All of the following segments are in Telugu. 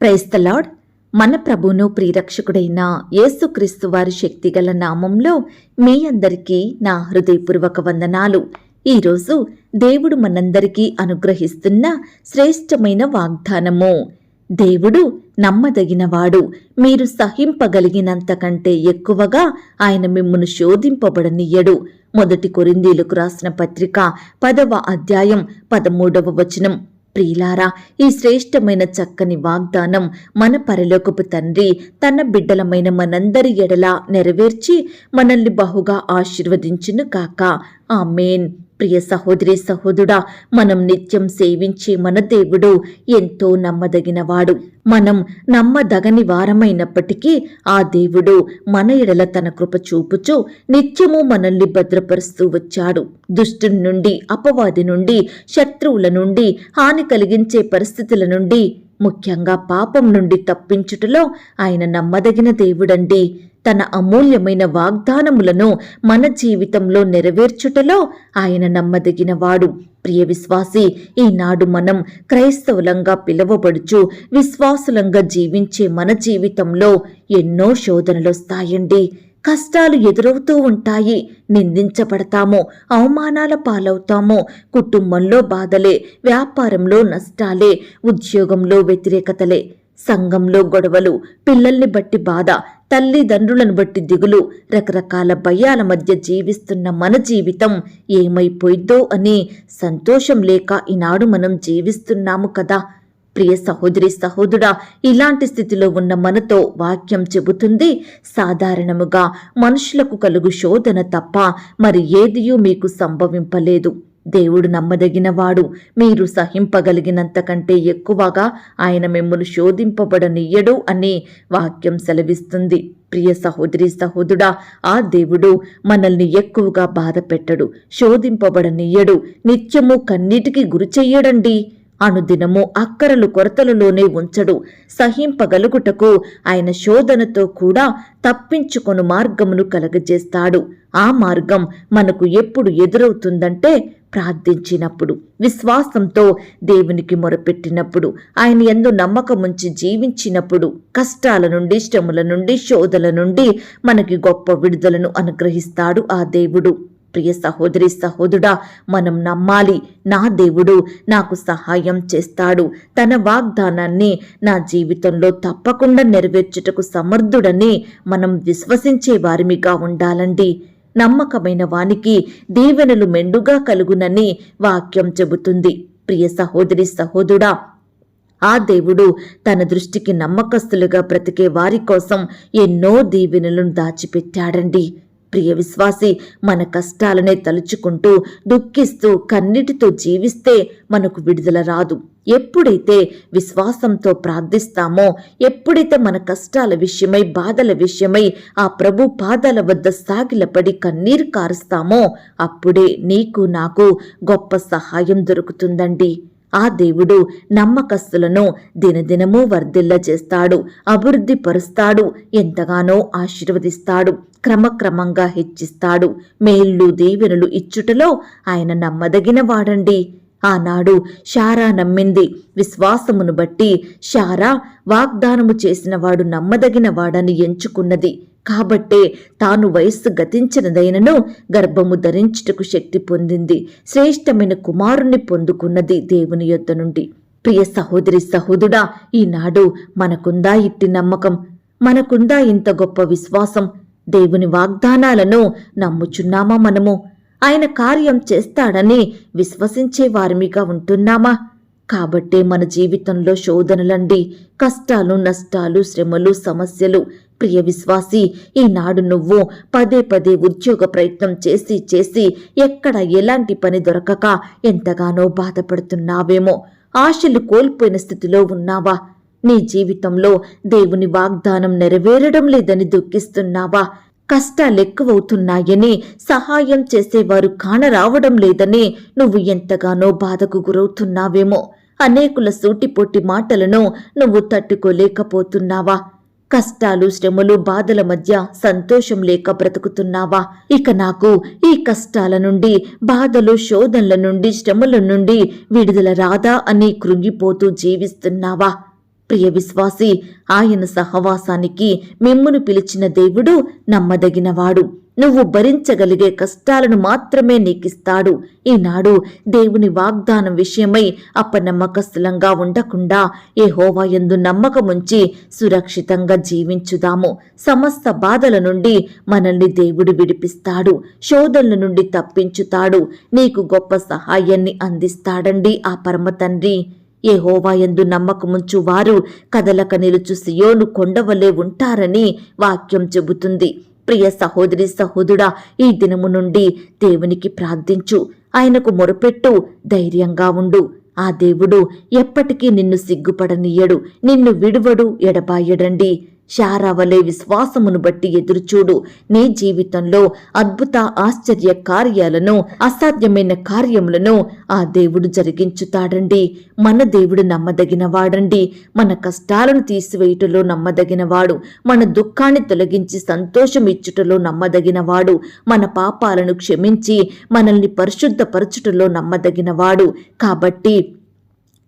ప్రైస్తలాడ్ మన ప్రభును ప్రియరక్షకుడైన యేసుక్రీస్తు వారి శక్తిగల నామంలో మీ అందరికీ నా హృదయపూర్వక వందనాలు. ఈరోజు దేవుడు మనందరికీ అనుగ్రహిస్తున్న శ్రేష్టమైన వాగ్దానము. దేవుడు నమ్మదగినవాడు. మీరు సహింపగలిగినంత కంటే ఎక్కువగా ఆయన మిమ్మును శోధింపబడనియ్యడు మొదటి కొరిందీలకు రాసిన పత్రిక పదవ అధ్యాయం పదమూడవ వచనం. ప్రియులారా ఈ శ్రేష్టమైన చక్కని వాగ్దానం మన పరలోకపు తండ్రి తన బిడ్డలమైన మనందరి ఎడలా నెరవేర్చి మనల్ని బహుగా ఆశీర్వదించును కాక. ఆమెన్. ప్రియ సహోదరి సహోదరుడా మనం నిత్యం సేవించే మన దేవుడు ఎంతో నమ్మదగినవాడు. మనం నమ్మదగని వారమైనప్పటికీ ఆ దేవుడు మన ఎడల తన కృప చూపుచు నిత్యము మనల్ని భద్రపరుస్తూ వచ్చాడు. దుష్టుని నుండి అపవాది నుండి శత్రువుల నుండి హాని కలిగించే పరిస్థితుల నుండి ముఖ్యంగా పాపం నుండి తప్పించుటలో ఆయన నమ్మదగిన దేవుడండి. తన అమూల్యమైన వాగ్దానములను మన జీవితంలో నెరవేర్చుటలో ఆయన నమ్మదగినవాడు. ప్రియ విశ్వాసి ఈనాడు మనం క్రైస్తవులంగా పిలువబడుచు విశ్వాసులంగా జీవించే మన జీవితంలో ఎన్నో శోధనలొస్తాయండి కష్టాలు ఎదురవుతూ ఉంటాయి నిందించబడతాము అవమానాల పాలవుతాము కుటుంబంలో బాధలే వ్యాపారంలో నష్టాలే ఉద్యోగంలో వ్యతిరేకతలే. సంఘంలో గొడవలు పిల్లల్ని బట్టి బాధ తల్లిదండ్రులను బట్టి దిగులు రకరకాల భయాల మధ్య జీవిస్తున్న మన జీవితం ఏమైపోయిద్దో అని సంతోషం లేక ఈనాడు మనం జీవిస్తున్నాము కదా. ప్రియ సహోదరి సహోదరుడా ఇలాంటి స్థితిలో ఉన్న మనతో వాక్యం చెబుతుంది సాధారణముగా మనుషులకు కలుగు శోధన తప్ప మరి ఏదియూ మీకు సంభవింపలేదు. దేవుడు నమ్మదగినవాడు. మీరు సహింపగలిగినంత కంటే ఎక్కువగా ఆయన మిమ్మల్ని శోధింపబడనియ్యడు అని వాక్యం సెలవిస్తుంది. ప్రియ సహోదరి సహోదరుడా ఆ దేవుడు మనల్ని ఎక్కువగా బాధ పెట్టడు శోధింపబడనియ్యడు. నిత్యము కన్నీటికి గురి చెయ్యడండి. అనుదినము అక్కరలు కొరతలలోనే ఉంచడు. సహింపగలుగుటకు ఆయన శోధనతో కూడా తప్పించుకొను మార్గమును కలగజేస్తాడు. ఆ మార్గం మనకు ఎప్పుడు ఎదురవుతుందంటే ప్రార్థించినప్పుడు విశ్వాసంతో దేవునికి మొరపెట్టినప్పుడు ఆయన ఎందు నమ్మకముంచి జీవించినప్పుడు కష్టాల నుండి శ్రముల నుండి శోధల నుండి మనకి గొప్ప విడుదలను అనుగ్రహిస్తాడు ఆ దేవుడు. ప్రియ సహోదరి సహోదరుడా మనం నమ్మాలి నా దేవుడు నాకు సహాయం చేస్తాడు. తన వాగ్దానాన్ని నా జీవితంలో తప్పకుండా నెరవేర్చుటకు సమర్థుడని మనం విశ్వసించే వారిమిగా ఉండాలండి. నమ్మకమైన వానికి దీవెనలు మెండుగా కలుగునని వాక్యం చెబుతుంది. ప్రియ సహోదరి సహోదుడా ఆ దేవుడు తన దృష్టికి నమ్మకస్తులుగా బ్రతికే వారి కోసం ఎన్నో దీవెనలను దాచిపెట్టాడండి. ప్రియ విశ్వాసి మన కష్టాలనే తలుచుకుంటూ దుఃఖిస్తూ కన్నిటితో జీవిస్తే మనకు విడుదల రాదు. ఎప్పుడైతే విశ్వాసంతో ప్రార్థిస్తామో ఎప్పుడైతే మన కష్టాల విషయమై బాధల విషయమై ఆ ప్రభు పాదాల వద్ద సాగిలపడి కన్నీరు కారుస్తామో అప్పుడే నీకు నాకు గొప్ప సహాయం దొరుకుతుందండి. ఆ దేవుడు నమ్మకస్తులను దినదినము వర్ధిల్ల చేస్తాడు అభివృద్ధి పరుస్తాడు ఎంతగానో ఆశీర్వదిస్తాడు క్రమక్రమంగా హెచ్చిస్తాడు. మేళ్ళు దీవెనలు ఇచ్చుటలో ఆయన నమ్మదగిన వాడండి. ఆనాడు షారా నమ్మింది. విశ్వాసమును బట్టి షారా వాగ్దానము చేసినవాడు నమ్మదగిన వాడని ఎంచుకున్నది. కాబట్టే తాను వయస్సు గతించినదైనను గర్భము ధరించుటకు శక్తి పొందింది. శ్రేష్టమైన కుమారుణ్ణి పొందుకున్నది దేవుని యొద్ద నుండి. ప్రియ సహోదరి సహోదుడా ఈనాడు మనకుందా ఇట్టి నమ్మకం? మనకుందా ఇంత గొప్ప విశ్వాసం? దేవుని వాగ్దానాలను నమ్ముచున్నామా మనము? ఆయన కార్యం చేస్తాడని విశ్వసించే వారిమిగా ఉంటున్నామా? కాబట్టే మన జీవితంలో శోధనలండి. కష్టాలు నష్టాలు శ్రమలు సమస్యలు ప్రియ విశ్వాసి ఈనాడు నువ్వు పదే పదే ఉద్యోగ ప్రయత్నం చేసి చేసి ఎక్కడ ఎలాంటి పని దొరకక ఎంతగానో బాధపడుతున్నావేమో. ఆశలు కోల్పోయిన స్థితిలో ఉన్నావా? నీ జీవితంలో దేవుని వాగ్దానం నెరవేరడం లేదని దుఃఖిస్తున్నావా? కష్టాలెక్కువవుతున్నాయని సహాయం చేసేవారు కానరావడం లేదని నువ్వు ఎంతగానో బాధకు గురవుతున్నావేమో. అనేకుల సూటిపోటి మాటలను నువ్వు తట్టుకోలేకపోతున్నావా? కష్టాలు శ్రమలు బాధల మధ్య సంతోషం లేక బ్రతుకుతున్నావా? ఇక నాకు ఈ కష్టాల నుండి బాధలు శోధనల నుండి శ్రమల నుండి విడుదల రాదా అని కృంగిపోతూ జీవిస్తున్నావా? ప్రియ విశ్వాసి ఆయన సహవాసానికి మిమ్మును పిలిచిన దేవుడు నమ్మదగినవాడు. నువ్వు భరించగలిగే కష్టాలను మాత్రమే నీకిస్తాడు. ఈనాడు దేవుని వాగ్దానం విషయమై అపనమ్మకస్తులంగా ఉండకుండా ఏ హోవాయందు నమ్మకముంచి సురక్షితంగా జీవించుదాము. సమస్త బాధల నుండి మనల్ని దేవుడు విడిపిస్తాడు. శోధనల నుండి తప్పించుతాడు. నీకు గొప్ప సహాయాన్ని అందిస్తాడండి ఆ పరమ తండ్రి ఏ నమ్మకముంచు వారు కదలక నిలుచు సియోను కొండవలే ఉంటారని వాక్యం చెబుతుంది. ప్రియ సహోదరి సహోదుడా ఈ దినము నుండి దేవునికి ప్రార్థించు. ఆయనకు మొరపెట్టు ధైర్యంగా ఉండు. ఆ దేవుడు ఎప్పటికీ నిన్ను సిగ్గుపడనీయడు. నిన్ను విడువడు ఎడబాయడండి. శారావలే విశ్వాసమును బట్టి ఎదురుచూడు. నీ జీవితంలో అద్భుత ఆశ్చర్య కార్యాలను అసాధ్యమైన కార్యములను ఆ దేవుడు జరిగించుతాడండి. మన దేవుడు నమ్మదగినవాడండి. మన కష్టాలను తీసివేయుటలో నమ్మదగినవాడు. మన దుఃఖాన్ని తొలగించి సంతోషం ఇచ్చుటలో నమ్మదగినవాడు. మన పాపాలను క్షమించి మనల్ని పరిశుద్ధపరచుటలో నమ్మదగినవాడు. కాబట్టి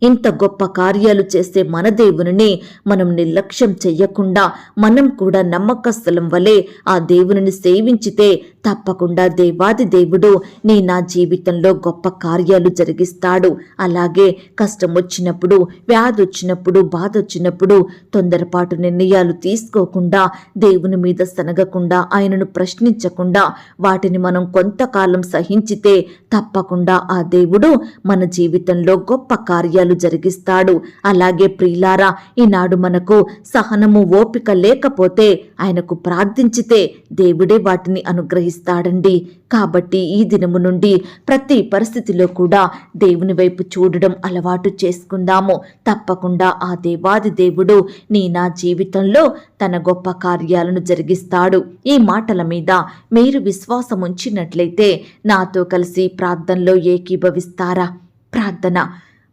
ఇంత గొప్ప కార్యాలు చేసే మన దేవుని మనం నిర్లక్ష్యం చెయ్యకుండా మనం కూడా నమ్మకస్థలం వలె ఆ దేవుని సేవించితే తప్పకుండా దేవాది దేవుడు నీ నా జీవితంలో గొప్ప కార్యాలు జరిగిస్తాడు. అలాగే కష్టం వచ్చినప్పుడు వ్యాధి వచ్చినప్పుడు బాధ వచ్చినప్పుడు తొందరపాటు నిర్ణయాలు తీసుకోకుండా దేవుని మీద సనగకుండా ఆయనను ప్రశ్నించకుండా వాటిని మనం కొంతకాలం సహించితే తప్పకుండా ఆ దేవుడు మన జీవితంలో గొప్ప కార్యాలు జరిగిస్తాడు. అలాగే ప్రియులారా ఈనాడు మనకు సహనము ఓపిక లేకపోతే ఆయనకు ప్రార్థించితే దేవుడే వాటిని అనుగ్రహిస్తాడండి కాబట్టి ఈ దినము నుండి ప్రతి పరిస్థితిలో కూడా దేవుని వైపు చూడడం అలవాటు చేసుకుందాము. తప్పకుండా ఆ దేవాది దేవుడు నీ నా జీవితంలో తన గొప్ప కార్యాలను జరిగిస్తాడు. ఈ మాటల మీద మీరు విశ్వాసం ఉంచినట్లయితే నాతో కలిసి ప్రార్థనలో ఏకీభవిస్తారా? ప్రార్థన.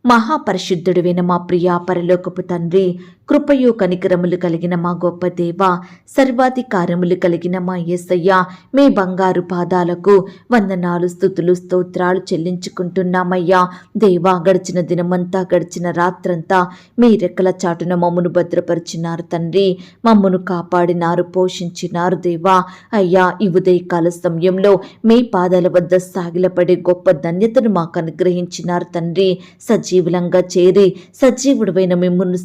మహాపరిశుద్ధుడువైన మా ప్రియా పరలోకపు తండ్రి కృపయు కనికరములు కలిగిన మా గొప్ప దేవ సర్వాధికారములు కలిగిన మా యేసయ్య మీ బంగారు పాదాలకు వందనాలు స్థుతులు స్తోత్రాలు చెల్లించుకుంటున్నామయ్యా. దేవా గడిచిన దినమంతా గడిచిన రాత్రంతా మీ రెక్కల చాటున మమ్మను భద్రపరిచినారు తండ్రి. మమ్మను కాపాడినారు పోషించినారు దేవా. అయ్యా ఈ ఉదయకాల సమయంలో మీ పాదాల వద్ద సాగిలపడే గొప్ప ధన్యతను మాకు అనుగ్రహించినారు తండ్రి. సజీవులంగా చేరి సజీవుడైన మిమ్మల్ని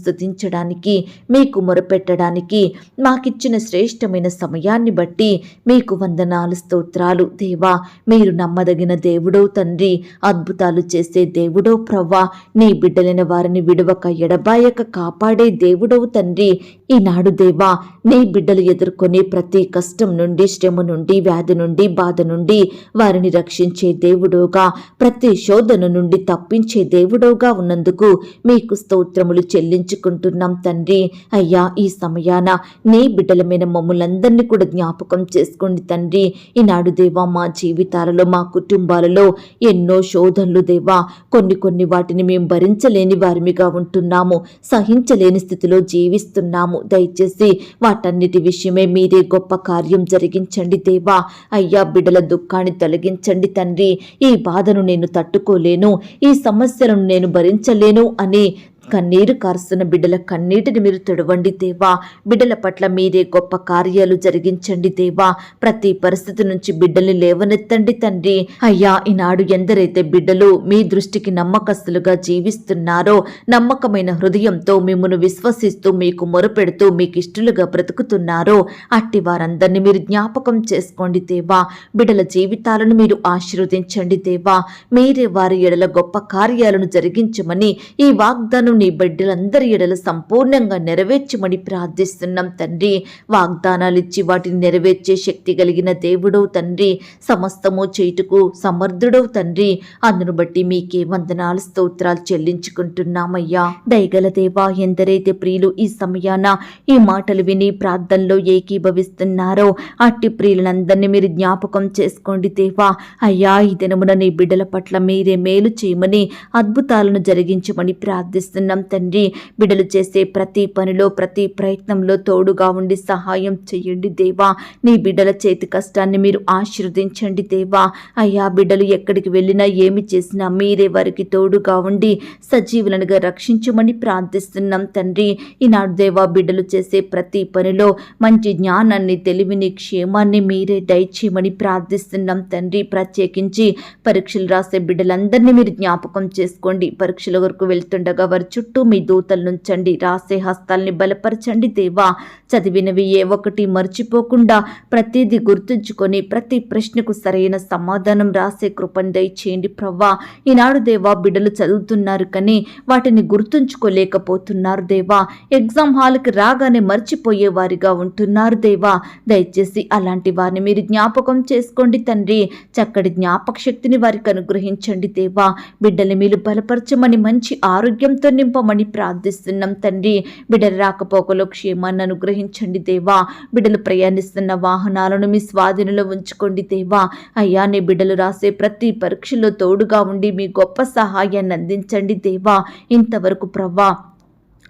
చేయడానికి మీకు మొరపెట్టడానికి మాకిచ్చిన శ్రేష్టమైన సమయాన్ని బట్టి మీకు వందనాలు స్తోత్రాలు. దేవా మీరు నమ్మదగిన దేవుడో తండ్రి అద్భుతాలు చేసే దేవుడో ప్రవ్వా నీ బిడ్డలైన వారిని విడవక ఎడబాయక కాపాడే దేవుడవు తండ్రి. ఈనాడు దేవా నీ బిడ్డలు ఎదుర్కొనే ప్రతి కష్టం నుండి శ్రమ నుండి వ్యాధి నుండి బాధ నుండి వారిని రక్షించే దేవుడోగా ప్రతి శోధన నుండి తప్పించే దేవుడోగా ఉన్నందుకు మీకు స్తోత్రములు చెల్లించుకుంటున్నాం. తండ్రి. అయ్యా ఈ సమయాన నీ బిడ్డల మీద మమ్మల్ందరినీ కూడా జ్ఞాపకం చేసుకోండి తండ్రి. ఈనాడు దేవా మా జీవితాలలో మా కుటుంబాలలో ఎన్నో శోధనలు దేవా కొన్ని కొన్ని వాటిని మేము భరించలేని వారిమిగా ఉంటున్నాము. సహించలేని స్థితిలో జీవిస్తున్నాము. దయచేసి వాటన్నిటి విషయమే మీరే గొప్ప కార్యం జరిగించండి దేవా. అయ్యా బిడ్డల దుఃఖాన్ని తొలగించండి తండ్రి. ఈ బాధను నేను తట్టుకోలేను. ఈ సమస్యలను నేను భరించలేను అని కన్నీరు కారుస్తున్న బిడ్డల కన్నీటిని మీరు తొడవండి దేవా. బిడ్డల పట్ల మీరే గొప్ప కార్యాలు జరిగించండి దేవా. ప్రతి పరిస్థితి నుంచి బిడ్డల్ని లేవనెత్తండి తండ్రి. అయ్యా ఈనాడు ఎందరైతే బిడ్డలు మీ దృష్టికి నమ్మకస్తులుగా జీవిస్తున్నారో నమ్మకమైన హృదయంతో మిమ్మను విశ్వసిస్తూ మీకు మొరపెడుతూ మీకు ఇష్టలుగా బ్రతుకుతున్నారో అట్టి వారందరినీ మీరు జ్ఞాపకం చేసుకోండి దేవా. బిడ్డల జీవితాలను మీరు ఆశీర్వదించండి దేవా. మీరే వారి ఎడల గొప్ప కార్యాలను జరిగించమని ఈ వాగ్దానం నీ బిడ్డలందరి ఎడల సంపూర్ణంగా నెరవేర్చమని ప్రార్థిస్తున్నాం తండ్రి. వాగ్దానాలు ఇచ్చి వాటిని నెరవేర్చే శక్తి కలిగిన దేవుడవు తండ్రి. సమస్తము చేయుటకు సమర్థుడవు తండ్రి. అందును బట్టి మీకే వందనాలు స్తోత్రాలు చెల్లించుకుంటున్నామయ్యా. దయగల దేవా ఎందరైతే ప్రియులు ఈ సమయాన ఈ మాటలు విని ప్రార్థనలో ఏకీభవిస్తున్నారో అట్టి ప్రియులందరినీ మీరు జ్ఞాపకం చేసుకోండి దేవా. అయ్యా ఈ దినమున నీ బిడ్డల పట్ల మీరే మేలు చేయమని అద్భుతాలను జరిగించమని ప్రార్థిస్తున్నారు ప్రార్థిస్తున్నాం తండ్రి. బిడ్డలు చేసే ప్రతి పనిలో ప్రతి ప్రయత్నంలో తోడుగా ఉండి సహాయం చేయండి దేవా. నీ బిడ్డల చేతి కష్టాన్ని మీరు ఆశీర్వదించండి దేవా. అయ్యా బిడ్డలు ఎక్కడికి వెళ్ళినా ఏమి చేసినా మీరే వారికి తోడుగా ఉండి సజీవులనుగా రక్షించమని ప్రార్థిస్తున్నాం తండ్రి. ఈనాడు దేవా బిడ్డలు చేసే ప్రతి పనిలో మంచి జ్ఞానాన్ని తెలివిని క్షేమాన్ని మీరే దయచేయమని ప్రార్థిస్తున్నాం తండ్రి. ప్రత్యేకించి పరీక్షలు రాసే బిడ్డలందరినీ మీరు జ్ఞాపకం చేసుకోండి. పరీక్షల వరకు వెళ్తుండగా వారు చుట్టూ మీ దూతలు నుంచండి రాసే హస్తాల్ని బలపరచండి దేవా. చదివినవి ఏ ఒక్కటి మర్చిపోకుండా ప్రతిదీ గుర్తుంచుకొని ప్రతి ప్రశ్నకు సరైన సమాధానం రాసే కృపను దయచేయండి ప్రవ్వా. ఈనాడు దేవా బిడ్డలు చదువుతున్నారు కానీ వాటిని గుర్తుంచుకోలేకపోతున్నారు దేవా. ఎగ్జామ్ హాల్కి రాగానే మర్చిపోయే వారిగా ఉంటున్నారు దేవా. దయచేసి అలాంటి వారిని మీరు జ్ఞాపకం చేసుకోండి తండ్రి. చక్కటి జ్ఞాపక శక్తిని వారికి అనుగ్రహించండి దేవా. బిడ్డల్ని మీరు బలపరచమని మంచి ఆరోగ్యంతో నింపమని ప్రార్థిస్తున్నాం తండ్రి. బిడ్డల రాకపోకలో క్షేమాన్ని అనుగ్రహించండి దేవా. బిడ్డలు ప్రయాణిస్తున్న వాహనాలను మీ స్వాధీనంలో ఉంచుకోండి దేవా. అయ్యా నీ బిడ్డలు రాసే ప్రతి పరీక్షలో తోడుగా ఉండి మీ గొప్ప సహాయాన్ని అందించండి దేవా. ఇంతవరకు ప్రవ్వా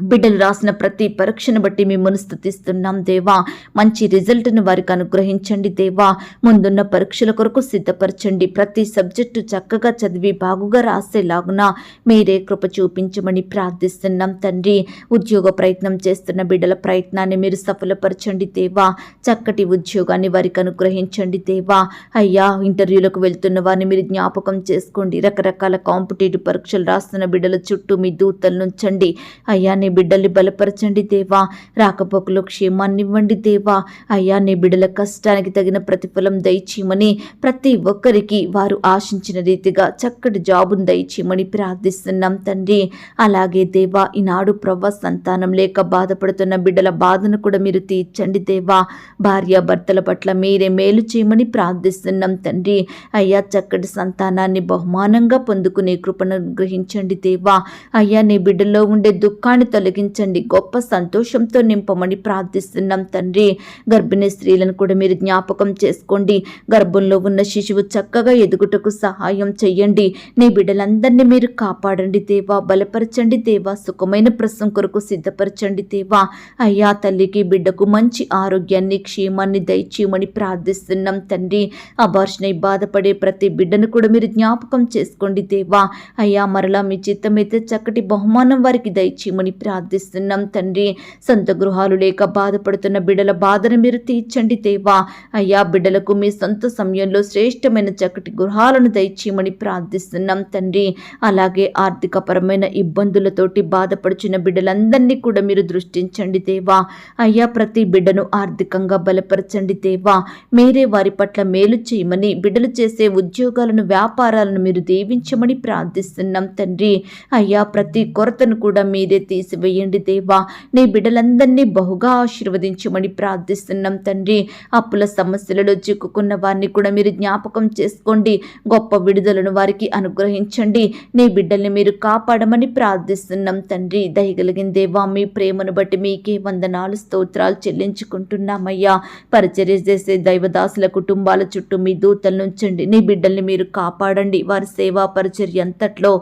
బిడ్డలు రాసిన ప్రతి పరీక్షను బట్టి మిమ్మల్ని స్థుతిస్తున్నాం దేవా. మంచి రిజల్ట్ను వారికి అనుగ్రహించండి దేవా. ముందున్న పరీక్షల కొరకు సిద్ధపరచండి. ప్రతి సబ్జెక్టు చక్కగా చదివి బాగుగా రాసేలాగున మీరే కృప చూపించమని ప్రార్థిస్తున్నాం తండ్రి. ఉద్యోగ ప్రయత్నం చేస్తున్న బిడ్డల ప్రయత్నాన్ని మీరు సఫలపరచండి దేవా. చక్కటి ఉద్యోగాన్ని వారికి అనుగ్రహించండి దేవా. అయ్యా ఇంటర్వ్యూలకు వెళ్తున్న వారిని మీరు జ్ఞాపకం చేసుకోండి. రకరకాల కాంపిటేటివ్ పరీక్షలు రాస్తున్న బిడ్డల చుట్టూ మీ దూతలు నుంచండి అయ్యా నీ బిడ్డల్ని బలపరచండి దేవా. రాకపోకలో క్షేమాన్ని ఇవ్వండి దేవా. అయ్యా నీ బిడ్డల కష్టానికి తగిన ప్రతిఫలం దయచేయమని ప్రతి ఒక్కరికి వారు ఆశించిన రీతిగా చక్కటి జాబును దయచేయమని ప్రార్థిస్తున్నాం తండ్రి. అలాగే దేవా ఈనాడు ప్రవ్వ సంతానం లేక బాధపడుతున్న బిడ్డల బాధను కూడా మీరు తీర్చండి దేవా. భార్య భర్తల పట్ల మీరే మేలు చేయమని ప్రార్థిస్తున్నాం తండ్రి. అయ్యా చక్కటి సంతానాన్ని బహుమానంగా పొందుకునే కృపను గ్రహించండి దేవా. అయ్యా నీ బిడ్డల్లో ఉండే దుఃఖాన్ని తొలగించండి. గొప్ప సంతోషంతో నింపమని ప్రార్థిస్తున్నాం తండ్రి. గర్భిణీ స్త్రీలను కూడా మీరు జ్ఞాపకం చేసుకోండి. గర్భంలో ఉన్న శిశువు చక్కగా ఎదుగుటకు సహాయం చెయ్యండి. నీ బిడ్డలందరినీ మీరు కాపాడండి దేవా. బలపరచండి దేవా. సుఖమైన ప్రసం కొరకు సిద్ధపరచండి దేవా. అయ్యా తల్లికి బిడ్డకు మంచి ఆరోగ్యాన్ని క్షేమాన్ని దయచేయమని ప్రార్థిస్తున్నాం తండ్రి. అబార్షణ బాధపడే ప్రతి బిడ్డను కూడా మీరు జ్ఞాపకం చేసుకోండి దేవా. అయ్యా మరలా మీ చిత్తమైతే చక్కటి బహుమానం వారికి దయచేయమని ప్రార్థిస్తున్నాం తండ్రి. సొంత గృహాలు లేక బాధపడుతున్న బిడ్డల బాధను మీరు తీర్చండి దేవా. అయ్యా బిడ్డలకు మీ సొంత సమయంలో శ్రేష్టమైన చక్కటి గృహాలను దయచేయమని ప్రార్థిస్తున్నాం తండ్రి. అలాగే ఆర్థికపరమైన ఇబ్బందులతోటి బాధపడుచున్న బిడ్డలందరినీ కూడా మీరు దృష్టించండి దేవా. అయ్యా ప్రతి బిడ్డను ఆర్థికంగా బలపరచండి దేవా. మీరే వారి పట్ల మేలు చేయమని బిడ్డలు చేసే ఉద్యోగాలను వ్యాపారాలను మీరు దీవించమని ప్రార్థిస్తున్నాం తండ్రి. అయ్యా ప్రతి కొరతను కూడా మీరే తీసి తీసివేయండి దేవా. నీ బిడ్డలందరినీ బహుగా ఆశీర్వదించమని ప్రార్థిస్తున్నాం తండ్రి. అప్పుల సమస్యలలో చిక్కుకున్న వారిని కూడా మీరు జ్ఞాపకం చేసుకోండి. గొప్ప విడుదలను వారికి అనుగ్రహించండి. నీ బిడ్డల్ని మీరు కాపాడమని ప్రార్థిస్తున్నాం తండ్రి. దయగలిగిన దేవా మీ ప్రేమను బట్టి మీకే వందనాలు స్తోత్రాలు చెల్లించుకుంటున్నామయ్యా. పరిచర్య చేసే దైవదాసుల కుటుంబాల చుట్టూ మీ దూతలు ఉంచండి నీ బిడ్డల్ని మీరు కాపాడండి. వారి సేవా పరిచర్య అంతట్లో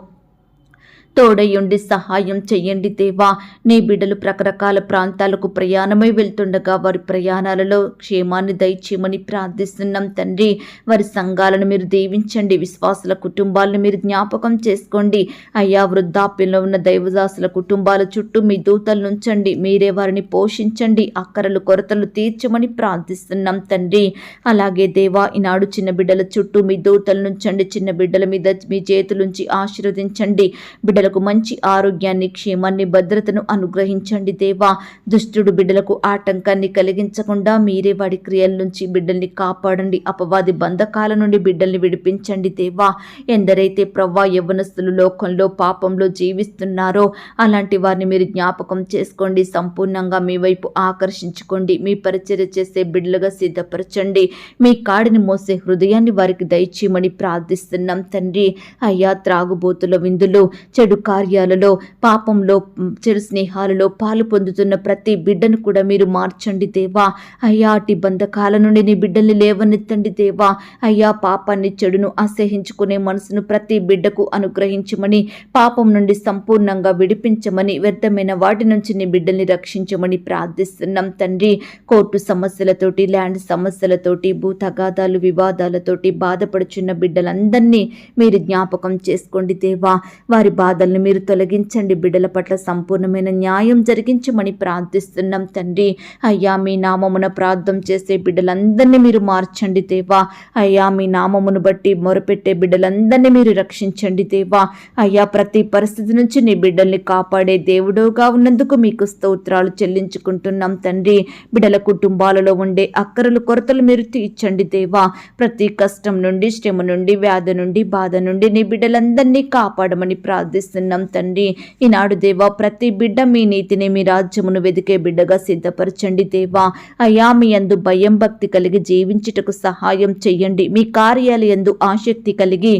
తోడయుండి సహాయం చెయ్యండి దేవా. నీ బిడ్డలు రకరకాల ప్రాంతాలకు ప్రయాణమై వెళ్తుండగా వారి ప్రయాణాలలో క్షేమాన్ని దయచేయమని ప్రార్థిస్తున్నాం తండ్రి. వారి సంఘాలను మీరు దీవించండి. విశ్వాసుల కుటుంబాలను మీరు జ్ఞాపకం చేసుకోండి. అయ్యా వృద్ధాప్యంలో ఉన్న దైవదాసుల కుటుంబాల చుట్టూ మీ దూతలు నుంచండి మీరే వారిని పోషించండి. అక్కరలు కొరతలు తీర్చమని ప్రార్థిస్తున్నాం తండ్రి. అలాగే దేవా ఈనాడు చిన్న బిడ్డల చుట్టూ మీ దూతలు నుంచండి చిన్న బిడ్డల మీద మీ చేతులుంచి ఆశీర్వదించండి. బిడ్డ బిడ్డలకు మంచి ఆరోగ్యాన్ని క్షేమాన్ని భద్రతను అనుగ్రహించండి దేవా. దుష్టుడు బిడ్డలకు ఆటంకాన్ని కలిగించకుండా మీరే వాడి క్రియల నుంచి బిడ్డల్ని కాపాడండి. అపవాది బంధకాల నుండి బిడ్డల్ని విడిపించండి దేవా. ఎందరైతే ప్రవ్వా యవ్వనస్తులు లోకంలో పాపంలో జీవిస్తున్నారో అలాంటి వారిని మీరు జ్ఞాపకం చేసుకోండి. సంపూర్ణంగా మీ వైపు ఆకర్షించుకోండి. మీ పరిచర్య చేసే బిడ్డలుగా సిద్ధపరచండి. మీ కాడిని మోసే హృదయాన్ని వారికి దయచేయమని ప్రార్థిస్తున్నాం తండ్రి. అయ్యా త్రాగుబోతుల విందులు చెడు చెడు కార్యాలలో పాపంలో చెడు స్నేహాలలో పాలు పొందుతున్న ప్రతి బిడ్డను కూడా మీరు మార్చండి దేవా. అయ్యా అటి బంధకాల నుండి నీ బిడ్డల్ని లేవనెత్తండి దేవా. అయ్యా పాపాన్ని చెడును అసహించుకునే మనసును ప్రతి బిడ్డకు అనుగ్రహించమని పాపం నుండి సంపూర్ణంగా విడిపించమని వ్యర్థమైన వాటి నుంచి నీ బిడ్డల్ని రక్షించమని ప్రార్థిస్తున్నాం తండ్రి. కోర్టు సమస్యలతోటి ల్యాండ్ సమస్యలతోటి భూ తగాదాలు వివాదాలతోటి బాధపడుచున్న బిడ్డలందరినీ మీరు జ్ఞాపకం చేసుకోండి దేవా. వారి బాధ బాధల్ని మీరు తొలగించండి. బిడ్డల పట్ల సంపూర్ణమైన న్యాయం జరిగించమని ప్రార్థిస్తున్నాం తండ్రి. అయ్యా మీ నామమున ప్రార్థన చేసే బిడ్డలందరినీ మీరు మార్చండి దేవా. అయ్యా మీ నామమును బట్టి మొరపెట్టే బిడ్డలందరినీ మీరు రక్షించండి దేవా. అయ్యా ప్రతి పరిస్థితి నుంచి నీ బిడ్డల్ని కాపాడే దేవుడుగా ఉన్నందుకు మీకు స్తోత్రాలు చెల్లించుకుంటున్నాం తండ్రి. బిడ్డల కుటుంబాలలో ఉండే అక్కరలు కొరతలు మీరు తీర్చండి దేవా. ప్రతి కష్టం నుండి శ్రమ నుండి వ్యాధి నుండి బాధ నుండి నీ బిడ్డలందరినీ కాపాడమని ప్రార్థిస్తున్నాం తండ్రి. ఈనాడు దేవా ప్రతి బిడ్డ మీ నీతిని మీ రాజ్యమును వెదికే బిడ్డగా సిద్ధపరచండి దేవా. అయ్యా మీ యందు భయం భక్తి కలిగి జీవించుటకు సహాయం చెయ్యండి. మీ కార్యాలయందు ఆసక్తి కలిగి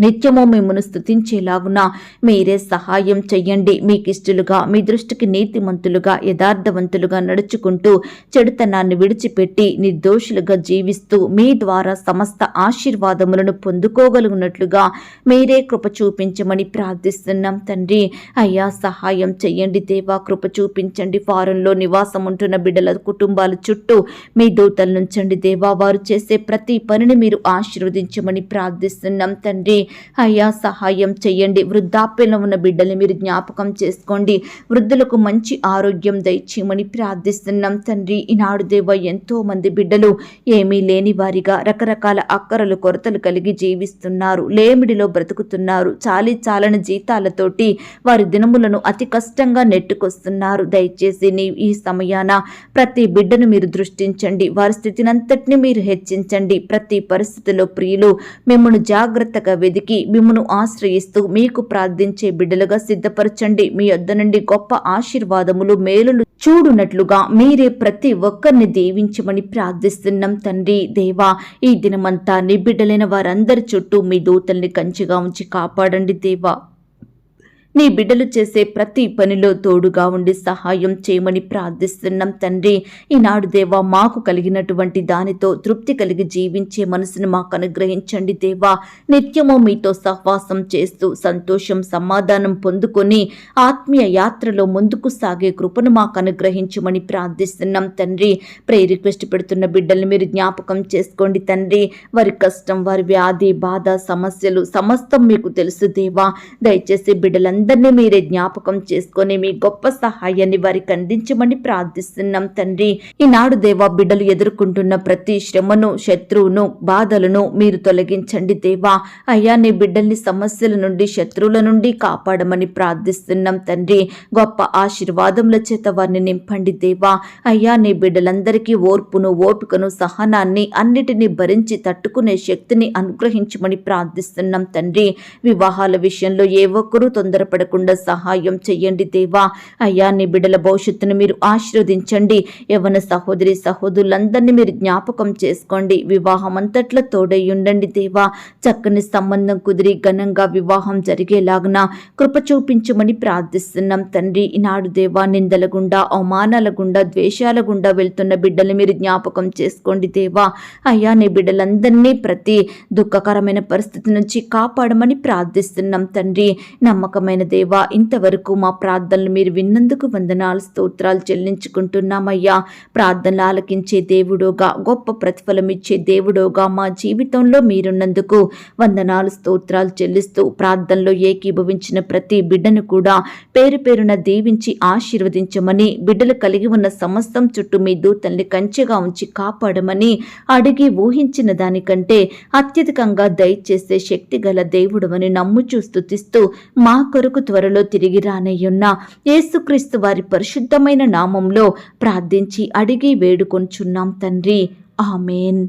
నిత్యము మిమ్మను స్థుతించేలాగున మీరే సహాయం చెయ్యండి. మీకు మీ దృష్టికి నీతిమంతులుగా యథార్థవంతులుగా నడుచుకుంటూ చెడుతనాన్ని విడిచిపెట్టి నిర్దోషులుగా జీవిస్తూ మీ ద్వారా సమస్త ఆశీర్వాదములను పొందుకోగలుగునట్లుగా మీరే కృప చూపించమని ప్రార్థిస్తున్నాం తండ్రి. అయ్యా సహాయం చెయ్యండి దేవా కృప చూపించండి. ఫారంలో నివాసం ఉంటున్న బిడ్డల కుటుంబాల చుట్టూ మీ దూతలు నుంచండి దేవా. వారు చేసే ప్రతి పనిని మీరు ఆశీర్వదించమని ప్రార్థిస్తున్నాం తండ్రి. అయ్యా సహాయం చెయ్యండి వృద్ధాప్యంలో ఉన్న బిడ్డలు మీరు జ్ఞాపకం చేసుకోండి. వృద్ధులకు మంచి ఆరోగ్యం దయచేయమని ప్రార్థిస్తున్నాం తండ్రి. ఈనాడు దేవ ఎంతో మంది బిడ్డలు ఏమీ లేని వారిగా రకరకాల అక్కరలు కొరతలు కలిగి జీవిస్తున్నారు. లేమిడిలో బ్రతుకుతున్నారు. చాలి చాలని జీతాలతోటి వారి దినములను అతి కష్టంగా నెట్టుకొస్తున్నారు. దయచేసి నీ ఈ సమయాన ప్రతి బిడ్డను మీరు దృష్టించండి. వారి స్థితినంతటిని మీరు హెచ్చించండి. ప్రతి పరిస్థితిలో ప్రియులు మిమ్మల్ని జాగ్రత్తగా వెదికి మిమ్మను ఆశ్రయిస్తూ మీకు ప్రార్థించే బిడ్డలుగా సిద్ధపరచండి. మీ యొద్ద నుండి గొప్ప ఆశీర్వాదములు మేలులు చూడునట్లుగా మీరే ప్రతి ఒక్కరిని దీవించమని ప్రార్థిస్తున్నాం తండ్రి. దేవా ఈ దినమంతా నిబిడ్డలైన వారందరి చుట్టూ మీ దూతల్ని కంచిగా ఉంచి కాపాడండి దేవా. నీ బిడ్డలు చేసే ప్రతి పనిలో తోడుగా ఉండి సహాయం చేయమని ప్రార్థిస్తున్నాం తండ్రి. ఈనాడు దేవా మాకు కలిగినటువంటి దానితో తృప్తి కలిగి జీవించే మనసును మాకు అనుగ్రహించండి దేవా. నిత్యము మీతో సహవాసం చేస్తూ సంతోషం సమాధానం పొందుకొని ఆత్మీయ యాత్రలో ముందుకు సాగే కృపను మాకు అనుగ్రహించమని ప్రార్థిస్తున్నాం తండ్రి. ప్రే రిక్వెస్ట్ పెడుతున్న బిడ్డల్ని మీరు జ్ఞాపకం చేసుకోండి తండ్రి. వారి కష్టం వారి వ్యాధి బాధ సమస్యలు సమస్తం మీకు తెలుసు దేవా. దయచేసి అందరినీ మీరే జ్ఞాపకం చేసుకొని మీ గొప్ప సహాయాన్ని వారికి అందించమని ప్రార్థిస్తున్నాం తండ్రి. ఈనాడు దేవా బిడ్డలు ఎదుర్కొంటున్న ప్రతి శ్రమను శత్రువును బాధలను మీరు తొలగించండి దేవా. అయ్యా నీ బిడ్డల్ని సమస్యల నుండి శత్రువుల నుండి కాపాడమని ప్రార్థిస్తున్నాం తండ్రి. గొప్ప ఆశీర్వాదముల చేత వారిని నింపండి దేవా. అయ్యా నీ బిడ్డలందరికీ ఓర్పును ఓపికను సహనాన్ని అన్నిటినీ భరించి తట్టుకునే శక్తిని అనుగ్రహించమని ప్రార్థిస్తున్నాం తండ్రి. వివాహాల విషయంలో ఏ ఒక్కరూ బాధపడకుండా సహాయం చెయ్యండి దేవా. అయ్యా నీ బిడ్డల భవిష్యత్తును మీరు ఆశీర్వదించండి. యవన సహోదరి సహోదరులందరినీ మీరు జ్ఞాపకం చేసుకోండి. వివాహం అంతట్లో తోడై ఉండండి దేవా. చక్కని సంబంధం కుదిరి ఘనంగా వివాహం జరిగేలాగున కృప చూపించమని ప్రార్థిస్తున్నాం తండ్రి. ఈనాడు దేవా నిందల గుండా అవమానాల గుండా ద్వేషాల గుండా వెళ్తున్న బిడ్డల్ని మీరు జ్ఞాపకం చేసుకోండి దేవా. అయ్యా నీ బిడ్డలందరినీ ప్రతి దుఃఖకరమైన పరిస్థితి నుంచి కాపాడమని ప్రార్థిస్తున్నాం తండ్రి. నమ్మకమైన దేవా ఇంతవరకు మా ప్రార్థనలు మీరు విన్నందుకు వందనాలు స్తోత్రాలు చెల్లించుకుంటున్నామయ్యా. ప్రార్థనలు ఆలకించే దేవుడోగా గొప్ప ప్రతిఫలం ఇచ్చే దేవుడోగా మా జీవితంలో మీరున్నందుకు వందనాలు స్తోత్రాలు చెల్లిస్తూ ప్రార్థనలో ఏకీభవించిన ప్రతి బిడ్డను కూడా పేరు పేరున దీవించి ఆశీర్వదించమని బిడ్డలు కలిగి ఉన్న సమస్తం చుట్టూ మీ దూతల్ని కంచెగా ఉంచి కాపాడమని అడిగి ఊహించిన దానికంటే అత్యధికంగా దయచేసే శక్తి గల దేవుడవని నమ్ముచూ స్తుతిస్తూ మా కొరకు త్వరలో తిరిగి రానయ్యున్న యేసుక్రీస్తు వారి పరిశుద్ధమైన నామంలో ప్రార్థించి అడిగి వేడుకొంచున్నాం తండ్రి. ఆమెన్.